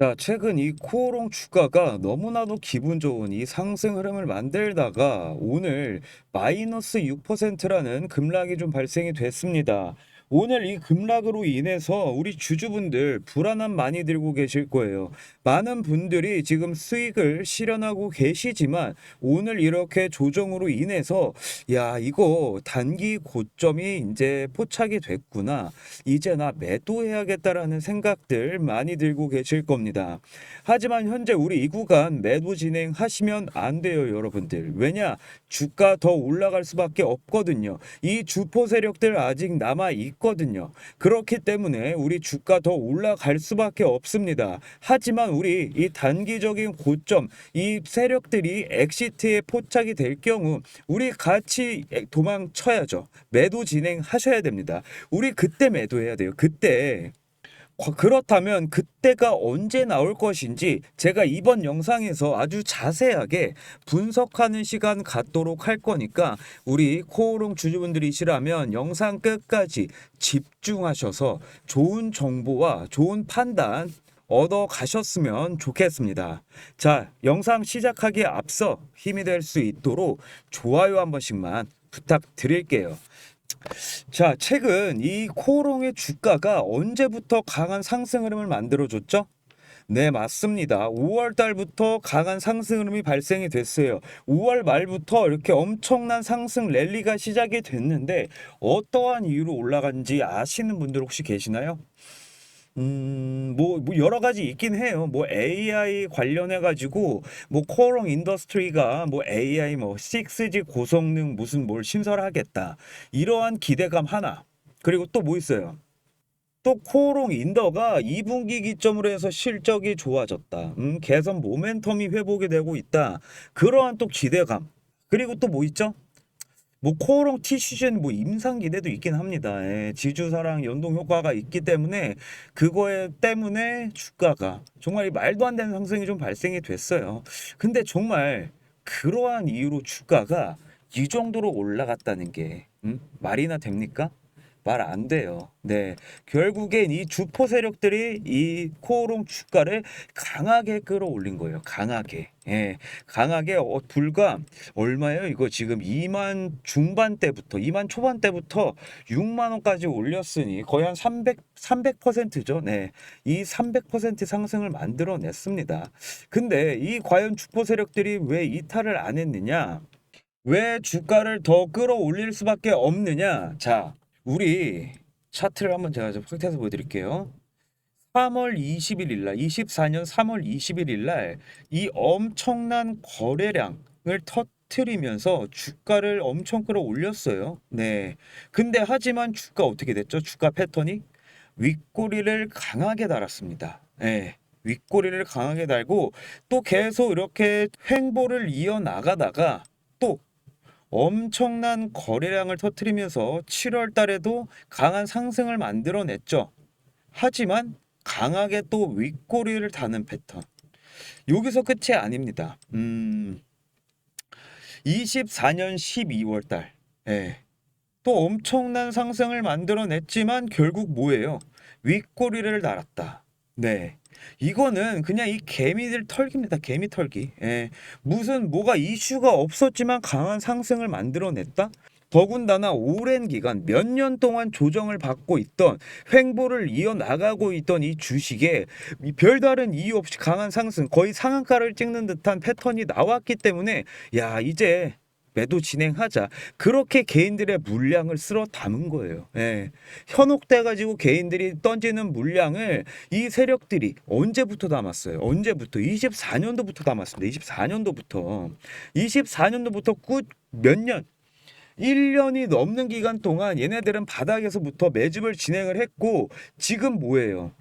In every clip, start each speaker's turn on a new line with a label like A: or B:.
A: 자, 최근 이 코오롱 주가가 너무나도 기분 좋은 이 상승 흐름을 만들다가 오늘 마이너스 6%라는 급락이 좀 발생이 됐습니다. 오늘 이 급락으로 인해서 우리 주주분들 불안함 많이 들고 계실 거예요. 많은 분들이 지금 수익을 실현하고 계시지만 오늘 이렇게 조정으로 인해서 야, 이거 단기 고점이 이제 포착이 됐구나. 이제 나 매도해야겠다라는 생각들 많이 들고 계실 겁니다. 하지만 현재 우리 이 구간 매도 진행하시면 안 돼요, 여러분들. 왜냐? 주가 더 올라갈 수밖에 없거든요. 이 주포 세력들 아직 남아 있 거든요. 그렇기 때문에 우리 주가 더 올라갈 수밖에 없습니다. 하지만 우리 이 단기적인 고점, 이 세력들이 엑시트에 포착이 될 경우 우리 같이 도망쳐야죠. 매도 진행하셔야 됩니다. 우리 그때 매도해야 돼요. 그때. 과- 그렇다면 그때가 언제 나올 것인지 제가 이번 영상에서 아주 자세하게 분석하는 시간 갖도록 할 거니까 우리 코오롱 주주분들이시라면 영상 끝까지 집중하셔서 좋은 정보와 좋은 판단 얻어 가셨으면 좋겠습니다. 자, 영상 시작하기에 앞서 힘이 될 수 있도록 좋아요 한 번씩만 부탁드릴게요. 자, 최근 이 코오롱의 주가가 언제부터 강한 상승 흐름을 만들어줬죠? 네, 맞습니다. 5월 달부터 강한 상승 흐름이 발생이 됐어요. 5월 말부터 이렇게 엄청난 상승 랠리가 시작이 됐는데 어떠한 이유로 올라간지 아시는 분들 혹시 계시나요? 음, 뭐, 뭐 여러 가지 있긴 해요. 뭐 AI 관련해 가지고 뭐 코오롱 인더스트리가 뭐 AI 뭐 6G 고성능 무슨 뭘 신설하겠다. 이러한 기대감 하나. 그리고 또 뭐 있어요? 또 코오롱 인더가 2분기 기점으로 해서 실적이 좋아졌다. 음, 개선 모멘텀이 회복이 되고 있다. 그러한 또 기대감. 그리고 또 뭐 있죠? 뭐 코오롱 티슈젠 뭐 임상 기대도 있긴 합니다. 예, 지주사랑 연동 효과가 있기 때문에 그거에 때문에 주가가 정말 이 말도 안 되는 상승이 좀 발생이 됐어요. 근데 정말 그러한 이유로 주가가 이 정도로 올라갔다는 게 음? 말이나 됩니까? 말 안 돼요. 네. 결국엔 이 주포 세력들이 이 코오롱 주가를 강하게 끌어올린 거예요. 강하게. 예. 강하게 어, 불과 얼마예요? 이거 지금 2만 중반 때부터 2만 초반 때부터 6만 원까지 올렸으니 거의 한 300, 300%죠. 네. 이 300% 상승을 만들어냈습니다. 근데 이 과연 주포 세력들이 왜 이탈을 안 했느냐? 왜 주가를 더 끌어올릴 수밖에 없느냐? 자, 우리 차트를 한번 제가 좀 확대해서 보여드릴게요. 3월 21일 날, 24년 3월 21일 날 이 엄청난 거래량을 터트리면서 주가를 엄청 끌어올렸어요. 네. 근데 하지만 주가 어떻게 됐죠? 주가 패턴이 윗꼬리를 강하게 달았습니다. 네. 윗꼬리를 강하게 달고 또 계속 이렇게 횡보를 이어 나가다가 또 엄청난 거래량을 터트리면서 7월 달에도 강한 상승을 만들어냈죠. 하지만 강하게 또 윗꼬리를 다는 패턴. 여기서 끝이 아닙니다. 음, 24년 12월 달. 예. 또 엄청난 상승을 만들어냈지만 결국 뭐예요? 윗꼬리를 달았다. 네. 이거는 그냥 이 개미들 털기입니다. 개미 털기. 예. 무슨 뭐가 이슈가 없었지만 강한 상승을 만들어냈다? 더군다나 오랜 기간 몇 년 동안 조정을 받고 있던 횡보를 이어나가고 있던 이 주식에 이 별다른 이유 없이 강한 상승 거의 상한가를 찍는 듯한 패턴이 나왔기 때문에 야 이제 매도 진행하자 그렇게 개인들의 물량을 쓸어 담은 거예요. 예. 현혹돼 가지고 개인들이 던지는 물량을 이 세력들이 언제부터 담았어요? 언제부터? 24년도부터 담았습니다. 24년도부터 24년도부터 꾹몇 년? 1년이 넘는 기간 동안 얘네들은 바닥에서부터 매집을 진행을 했고 지금 뭐예요?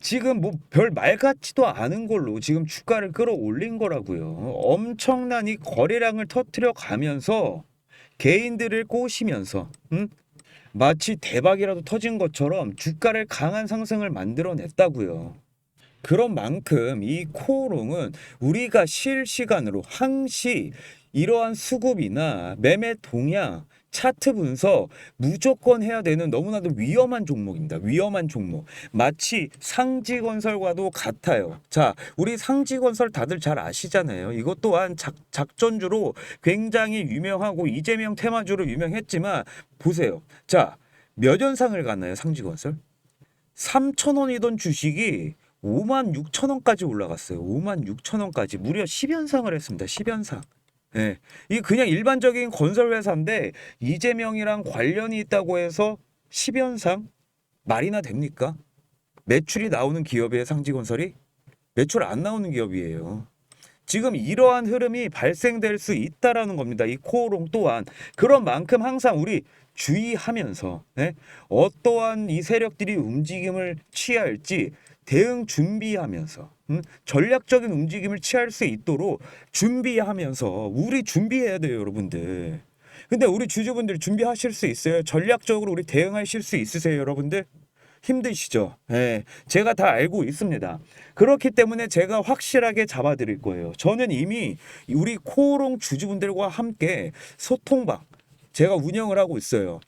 A: 지금 뭐 별 말 같지도 않은 걸로 지금 주가를 끌어올린 거라고요. 엄청난 이 거래량을 터트려 가면서 개인들을 꼬시면서 음? 마치 대박이라도 터진 것처럼 주가를 강한 상승을 만들어냈다고요. 그런 만큼 이 코오롱은 우리가 실시간으로 항시 이러한 수급이나 매매 동향 차트 분석 무조건 해야 되는 너무나도 위험한 종목입니다. 위험한 종목. 마치 상지건설과도 같아요. 자, 우리 상지건설 다들 잘 아시잖아요. 이것 또한 작, 작전주로 굉장히 유명하고 이재명 테마주로 유명했지만 보세요. 자, 몇 연상을 갔나요? 상지건설? 3천 원이던 주식이 5만 6천 원까지 올라갔어요. 5만 6천 원까지 무려 10연상을 했습니다. 10연상. 예. 이 그냥 일반적인 건설 회사인데 이재명이랑 관련이 있다고 해서 10연상 말이나 됩니까? 매출이 나오는 기업이에요, 상지건설이? 매출 안 나오는 기업이에요. 지금 이러한 흐름이 발생될 수 있다라는 겁니다. 이 코오롱 또한 그런 만큼 항상 우리 주의하면서 예? 어떠한 이 세력들이 움직임을 취할지 대응 준비하면서 음? 전략적인 움직임을 취할 수 있도록 준비하면서 우리 준비해야 돼요, 여러분들. 근데 우리 주주분들 준비하실 수 있어요? 전략적으로 우리 대응하실 수 있으세요, 여러분들? 힘드시죠? 예, 제가 다 알고 있습니다. 그렇기 때문에 제가 확실하게 잡아드릴 거예요. 저는 이미 우리 코오롱 주주분들과 함께 소통방 제가 운영을 하고 있어요.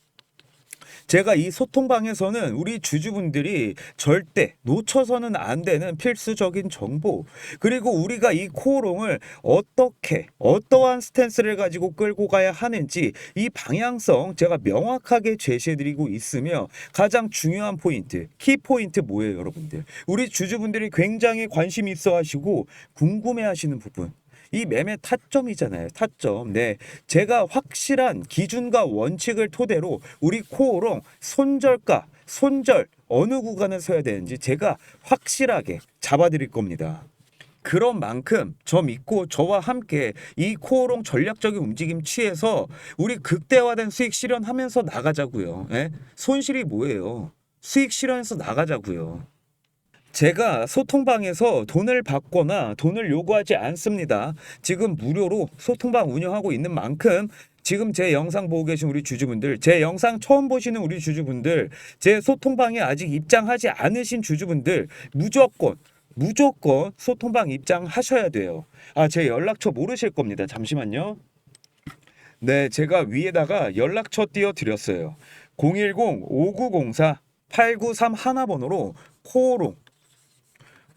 A: 제가 이 소통방에서는 우리 주주분들이 절대 놓쳐서는 안 되는 필수적인 정보 그리고 우리가 이 코오롱을 어떻게 어떠한 스탠스를 가지고 끌고 가야 하는지 이 방향성 제가 명확하게 제시해드리고 있으며 가장 중요한 포인트 키 포인트 뭐예요 여러분들? 우리 주주분들이 굉장히 관심 있어 하시고 궁금해 하시는 부분 이 매매 타점이잖아요. 타점. 네. 제가 확실한 기준과 원칙을 토대로 우리 코오롱 손절가, 손절 어느 구간에 서야 되는지 제가 확실하게 잡아드릴 겁니다. 그런 만큼 저 믿고 저와 함께 이 코오롱 전략적인 움직임 취해서 우리 극대화된 수익 실현하면서 나가자고요. 예? 손실이 뭐예요? 수익 실현해서 나가자고요. 제가 소통방에서 돈을 받거나 돈을 요구하지 않습니다. 지금 무료로 소통방 운영하고 있는 만큼 지금 제 영상 보고 계신 우리 주주분들, 제 영상 처음 보시는 우리 주주분들, 제 소통방에 아직 입장하지 않으신 주주분들 무조건 무조건 소통방 입장하셔야 돼요. 아, 제 연락처 모르실 겁니다. 잠시만요. 네, 제가 위에다가 연락처 띄워 드렸어요. 010-5904-893 하나번호로 코오롱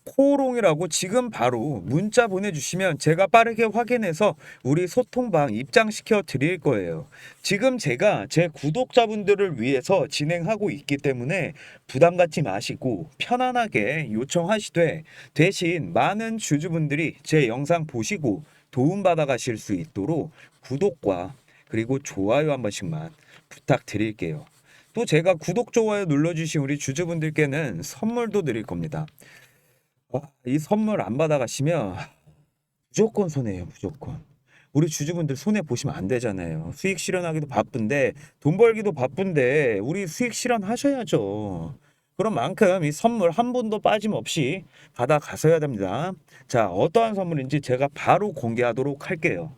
A: 코오롱이라고 지금 바로 문자 보내주시면 제가 빠르게 확인해서 우리 소통방 입장시켜 드릴 거예요. 지금 제가 제 구독자분들을 위해서 진행하고 있기 때문에 부담 갖지 마시고 편안하게 요청하시되 대신 많은 주주분들이 제 영상 보시고 도움받아 가실 수 있도록 구독과 그리고 좋아요 한 번씩만 부탁드릴게요. 또 제가 구독, 좋아요 눌러주신 우리 주주분들께는 선물도 드릴 겁니다. 와, 이 선물 안 받아가시면 무조건 손해예요, 무조건. 우리 주주분들 손해 보시면 안 되잖아요. 수익 실현하기도 바쁜데 돈 벌기도 바쁜데 우리 수익 실현하셔야죠. 그런 만큼 이 선물 한 분도 빠짐없이 받아 가셔야 됩니다. 자, 어떠한 선물인지 제가 바로 공개하도록 할게요.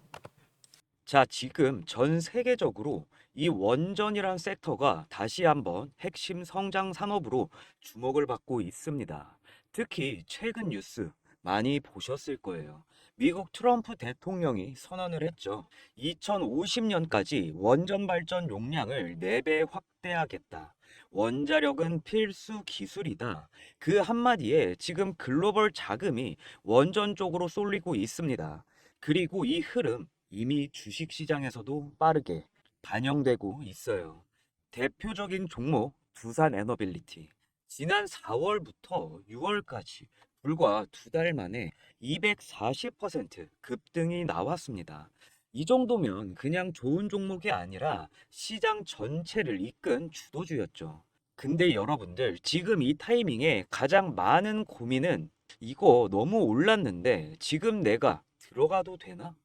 A: 자, 지금 전 세계적으로 이 원전이란 섹터가 다시 한번 핵심 성장 산업으로 주목을 받고 있습니다. 특히 최근 뉴스 많이 보셨을 거예요. 미국 트럼프 대통령이 선언을 했죠. 2050년까지 원전 발전 용량을 4배 확대하겠다. 원자력은 필수 기술이다. 그 한마디에 지금 글로벌 자금이 원전 쪽으로 쏠리고 있습니다. 그리고 이 흐름 이미 주식 시장에서도 빠르게 반영되고 있어요. 대표적인 종목 두산 에너빌리티. 지난 4월부터 6월까지 불과 두 달 만에 240% 급등이 나왔습니다. 이 정도면 그냥 좋은 종목이 아니라 시장 전체를 이끈 주도주였죠. 근데 여러분들 지금 이 타이밍에 가장 많은 고민은 이거 너무 올랐는데 지금 내가 들어가도 되나?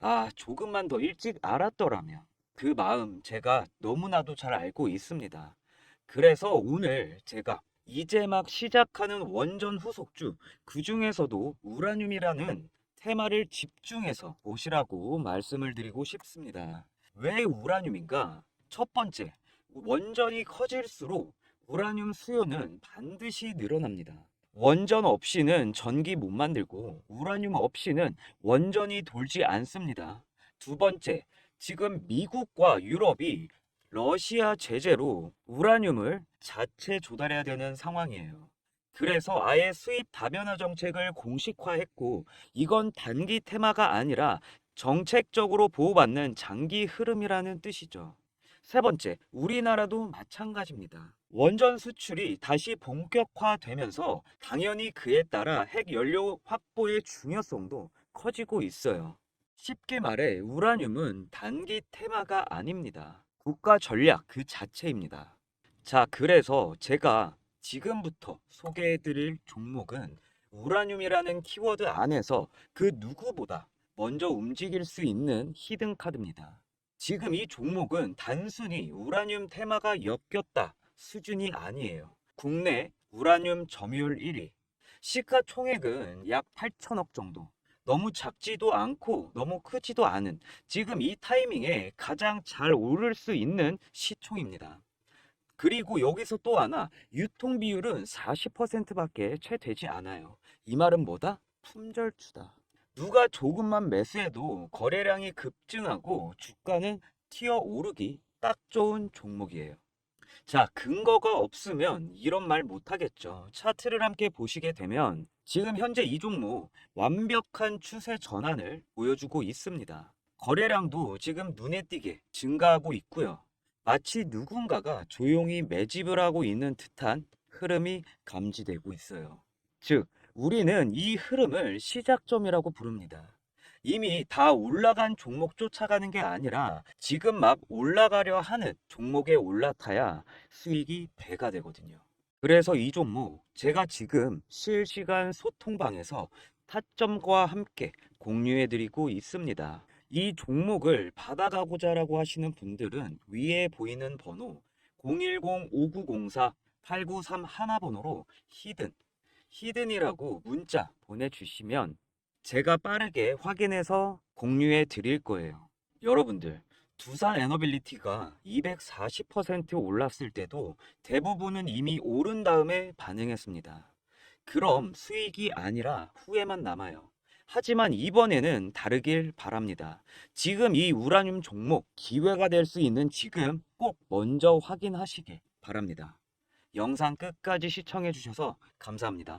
A: 아, 조금만 더 일찍 알았더라면. 그 마음 제가 너무나도 잘 알고 있습니다. 그래서 오늘 제가 이제 막 시작하는 원전 후속주, 그 중에서도 우라늄이라는 테마를 집중해서 보시라고 말씀을 드리고 싶습니다. 왜 우라늄인가? 첫 번째, 원전이 커질수록 우라늄 수요는 반드시 늘어납니다. 원전 없이는 전기 못 만들고 우라늄 없이는 원전이 돌지 않습니다. 두 번째, 지금 미국과 유럽이 러시아 제재로 우라늄을 자체 조달해야 되는 상황이에요. 그래서 아예 수입 다변화 정책을 공식화했고 이건 단기 테마가 아니라 정책적으로 보호받는 장기 흐름이라는 뜻이죠. 세 번째, 우리나라도 마찬가지입니다. 원전 수출이 다시 본격화되면서 당연히 그에 따라 핵 연료 확보의 중요성도 커지고 있어요. 쉽게 말해 우라늄은 단기 테마가 아닙니다. 국가 전략 그 자체입니다. 자, 그래서 제가 지금부터 소개해드릴 종목은 우라늄이라는 키워드 안에서 그 누구보다 먼저 움직일 수 있는 히든 카드입니다. 지금 이 종목은 단순히 우라늄 테마가 엮였다 수준이 아니에요. 국내 우라늄 점유율 1위. 시가 총액은 약 8천억 정도. 너무 작지도 않고 너무 크지도 않은 지금 이 타이밍에 가장 잘 오를 수 있는 시총입니다. 그리고 여기서 또 하나 유통 비율은 40%밖에 채 되지 않아요. 이 말은 뭐다? 품절주다. 누가 조금만 매수해도 거래량이 급증하고 주가는 튀어 오르기 딱 좋은 종목이에요. 자, 근거가 없으면 이런 말 못하겠죠. 차트를 함께 보시게 되면 지금 현재 이 종목 완벽한 추세 전환을 보여주고 있습니다. 거래량도 지금 눈에 띄게 증가하고 있고요. 마치 누군가가 조용히 매집을 하고 있는 듯한 흐름이 감지되고 있어요. 즉, 우리는 이 흐름을 시작점이라고 부릅니다. 이미 다 올라간 종목 쫓아가는 게 아니라 지금 막 올라가려 하는 종목에 올라타야 수익이 배가 되거든요. 그래서 이 종목 제가 지금 실시간 소통방에서 타점과 함께 공유해 드리고 있습니다. 이 종목을 받아가고자 라고 하시는 분들은 위에 보이는 번호 010-5904-8931 번호로 히든, 히든이라고 문자 보내주시면 제가 빠르게 확인해서 공유해 드릴 거예요. 여러분들, 두산 에너빌리티가 240% 올랐을 때도 대부분은 이미 오른 다음에 반응했습니다. 그럼 수익이 아니라 후회만 남아요. 하지만 이번에는 다르길 바랍니다. 지금 이 우라늄 종목 기회가 될 수 있는 지금 꼭 먼저 확인하시길 바랍니다. 영상 끝까지 시청해 주셔서 감사합니다.